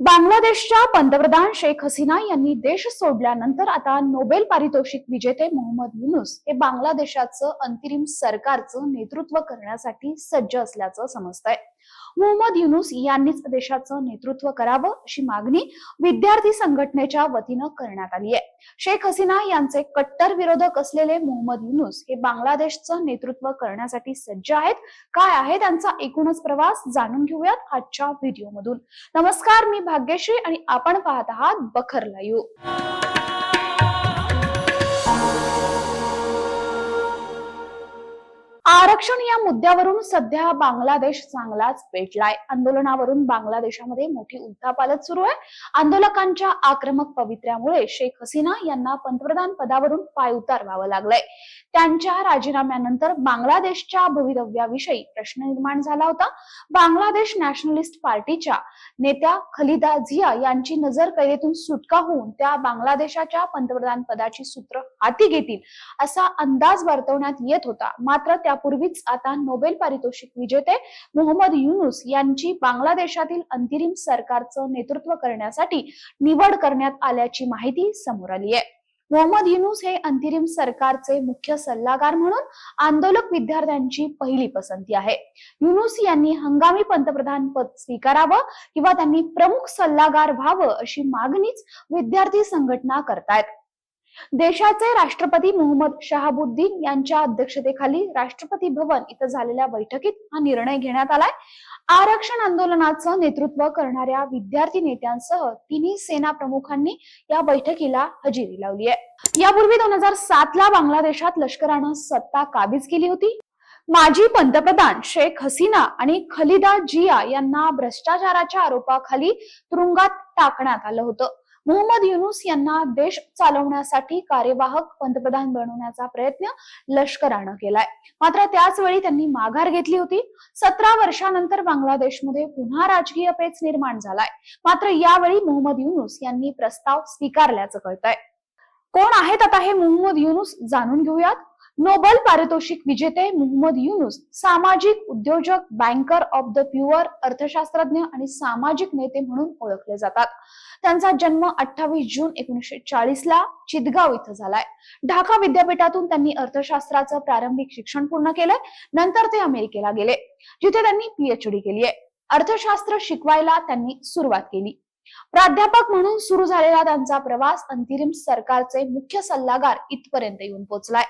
बांगलादेशच्या पंतप्रधान शेख हसीना यांनी देश सोडल्यानंतर आता नोबेल पारितोषिक विजेते मोहम्मद युनुस हे बांगलादेशाचं अंतरिम सरकारचं नेतृत्व करण्यासाठी सज्ज असल्याचं समजतंय. मोहम्मद युनुस यांनीच देशाचं नेतृत्व करावं अशी मागणी विद्यार्थी संघटनेच्या वतीनं करण्यात आली आहे. शेख हसीना यांचे कट्टर विरोधक असलेले मोहम्मद युनुस हे बांगलादेशचं नेतृत्व करण्यासाठी सज्ज आहेत. काय आहे त्यांचा एकूणच प्रवास जाणून घेऊयात आजच्या व्हिडिओमधून. नमस्कार मी भाग्यश्री आणि आपण पाहत आहात बखर लाईव्ह. आरक्षण या मुद्द्यावरून सध्या बांगलादेश चांगलाच पेटलाय. आंदोलनावरून बांगलादेशामध्ये मोठी उद्धापालत सुरू आहे. आंदोलकांच्या आक्रमक पवित्र्यामुळे शेख हसीना यांना पंतप्रधान पदावरून पाय व्हावं लागलंय. त्यांच्या राजीनाम्यानंतर बांगलादेशच्या भवितव्याविषयी प्रश्न निर्माण झाला होता. बांगलादेश नॅशनलिस्ट पार्टीच्या नेत्या खलिदा झिया यांची नजर कैदेतून सुटका होऊन त्या बांगलादेशाच्या पंतप्रधान पदाची सूत्र हाती घेतील असा अंदाज वर्तवण्यात येत होता. मात्र त्यापूर्वीच आता नोबेल पारितोषिक विजेते मोहम्मद युनुस यांची बांगलादेशातील अंतरिम सरकारचं नेतृत्व करण्यासाठी निवड करण्यात आल्याची माहिती समोर आली आहे. मोहम्मद युनुस हे अंतरिम सरकारचे मुख्य सल्लागार म्हणून आंदोलक विद्यार्थ्यांची पहिली पसंती आहे. युनुस यांनी हंगामी पंतप्रधान पद स्वीकारावं किंवा त्यांनी प्रमुख सल्लागार व्हावं अशी मागणीच विद्यार्थी संघटना करतायत. देशाचे राष्ट्रपती मोहम्मद शहाबुद्दीन यांच्या अध्यक्षतेखाली राष्ट्रपती भवन इथं झालेल्या बैठकीत हा निर्णय घेण्यात आलाय. आरक्षण आंदोलनाचं नेतृत्व करणाऱ्या विद्यार्थी नेत्यांसह तिन्ही सेना प्रमुखांनी या बैठकीला हजेरी लावली आहे. यापूर्वी दोन हजार सात ला बांगलादेशात लष्करानं सत्ता काबीज केली होती. माजी पंतप्रधान शेख हसीना आणि खलिदा जिया यांना भ्रष्टाचाराच्या आरोपाखाली तुरुंगात टाकण्यात आलं होतं. मोहम्मद युनुस यांना देश चालवण्यासाठी कार्यवाहक पंतप्रधान बनवण्याचा प्रयत्न लष्करानं केलाय. मात्र त्याच वेळी त्यांनी माघार घेतली होती. सतरा वर्षानंतर बांगलादेशमध्ये पुन्हा राजकीय पेच निर्माण झालाय. मात्र यावेळी मोहम्मद युनुस यांनी प्रस्ताव स्वीकारल्याचं कळतंय. कोण आहेत आता हे मोहम्मद युनुस जाणून घेऊयात. नोबल पारितोषिक विजेते मोहम्मद युनुस सामाजिक उद्योजक बँकर ऑफ द प्युअर अर्थशास्त्रज्ञ आणि सामाजिक नेते म्हणून ओळखले जातात. त्यांचा जन्म अठ्ठावीस जून एकोणीसशे चाळीस ला चितगाव इथं झालाय. ढाका विद्यापीठातून त्यांनी अर्थशास्त्राचं प्रारंभिक शिक्षण पूर्ण केलंय. नंतर ते अमेरिकेला गेले जिथे त्यांनी पीएचडी केली आहे अर्थशास्त्र शिकवायला त्यांनी सुरुवात केली. प्राध्यापक म्हणून सुरू झालेला त्यांचा प्रवास अंतरिम सरकारचे मुख्य सल्लागार इथपर्यंत येऊन पोहोचलाय.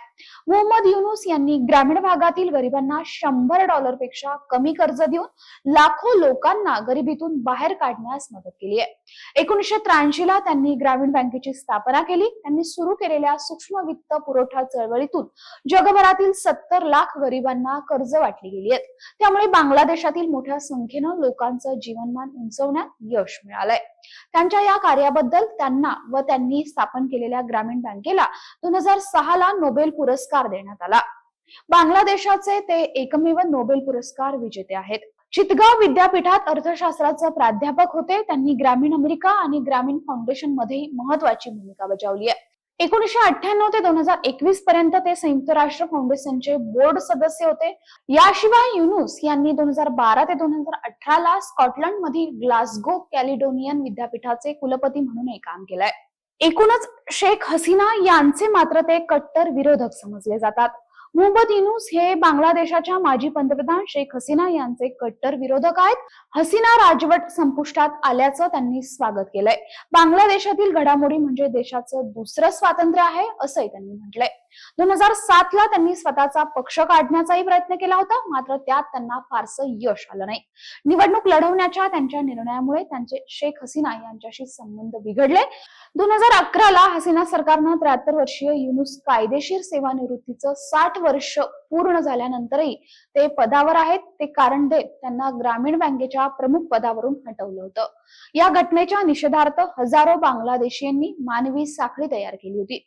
मोहम्मद युनुस यांनी ग्रामीण भागातील गरिबांना शंभर डॉलरपेक्षा कमी कर्ज देऊन लाखो लोकांना गरिबीतून बाहेर काढण्यास मदत केली आहे. एकोणीसशे त्र्याऐंशी ला त्यांनी ग्रामीण बँकेची स्थापना केली. त्यांनी सुरू केलेल्या सूक्ष्म वित्त पुरवठा चळवळीतून जगभरातील सत्तर लाख गरिबांना कर्ज वाटली गेली आहेत. त्यामुळे बांगलादेशातील मोठ्या संख्येनं लोकांचं जीवनमान उंचवण्यात यश मिळालंय. त्यांच्या या कार्याबद्दल त्यांना व त्यांनी स्थापन केलेल्या ग्रामीण बँकेला दोन हजार सहा ला नोबेल पुरस्कार देण्यात आला. बांगलादेशाचे ते एकमेव नोबेल पुरस्कार विजेते आहेत. चितगाव विद्यापीठात अर्थशास्त्राचे प्राध्यापक होते. त्यांनी ग्रामीण अमेरिका आणि ग्रामीण फाउंडेशनमध्ये महत्वाची भूमिका बजावली आहे. एकोणीशे अठ्ठ्याण्णव ते दोन हजार एकवीस पर्यंत ते संयुक्त राष्ट्र फाउंडेशनचे बोर्ड सदस्य होते. याशिवाय युनुस यांनी दोन हजार बारा ते दोन हजार अठरा ला स्कॉटलंड मधील ग्लासगो कॅलिडोनियन विद्यापीठाचे कुलपती म्हणूनही काम केलंय. एकूणच शेख हसीना यांचे मात्र ते कट्टर विरोधक समजले जातात. मोहम्मद युनुस हे बांगलादेशाच्या माजी पंतप्रधान शेख हसीना यांचे कट्टर विरोधक आहेत. हसीना राजवट संपुष्टात आल्याचं त्यांनी स्वागत केलंय. बांगलादेशातील घडामोडी म्हणजे देशाचं दुसरं स्वातंत्र्य आहे असंही त्यांनी म्हटलंय. दोन हजार सात ला त्यांनी स्वतःचा पक्ष काढण्याचाही प्रयत्न केला होता मात्र त्यात त्यांना फारसं यश आलं नाही. निवडणूक लढवण्याच्या त्यांच्या निर्णयामुळे त्यांचे शेख हसीना यांच्याशी संबंध बिघडले. दोन हजार अकराला हसीना सरकारनं त्र्याहत्तर वर्षीय युनुस कायदेशीर सेवानिवृत्तीचं साठ वर्ष पूर्ण झाल्यानंतरही ते पदावर आहेत. ते कारण देत त्यांना ग्रामीण बँकेच्या प्रमुख पदावरून हटवलं होतं. या घटनेच्या निषेधार्थ हजारो बांगलादेशीयांनी मानवी साखळी तयार केली होती.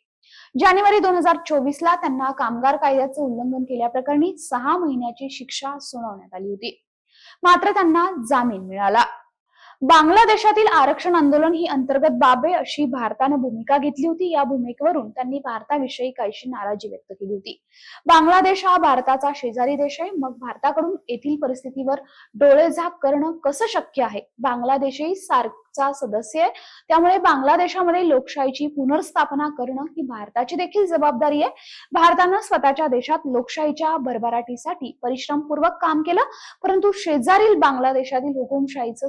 जानेवारी दोन हजार चोवीस ला त्यांना कामगार कायद्याचं उल्लंघन केल्याप्रकरणी सहा महिन्याची शिक्षा सुनावण्यात आली होती. मात्र त्यांना जामीन मिळाला. बांगलादेशातील आरक्षण आंदोलन ही अंतर्गत बाबे अशी भारतानं भूमिका घेतली होती. या भूमिकेवरून त्यांनी भारताविषयी काहीशी नाराजी व्यक्त केली होती. बांगलादेश हा भारताचा शेजारी देश आहे. मग भारताकडून येथील परिस्थितीवर डोळेझाक करणं कसं शक्य आहे? बांगलादेशही सार्कचा सदस्य आहे. त्यामुळे बांगलादेशामध्ये लोकशाहीची पुनर्स्थापना करणं ही भारताची देखील जबाबदारी आहे. भारतानं स्वतःच्या देशात लोकशाहीच्या भरभराटीसाठी परिश्रमपूर्वक काम केलं. परंतु शेजारील बांगलादेशातील हुकुमशाहीचं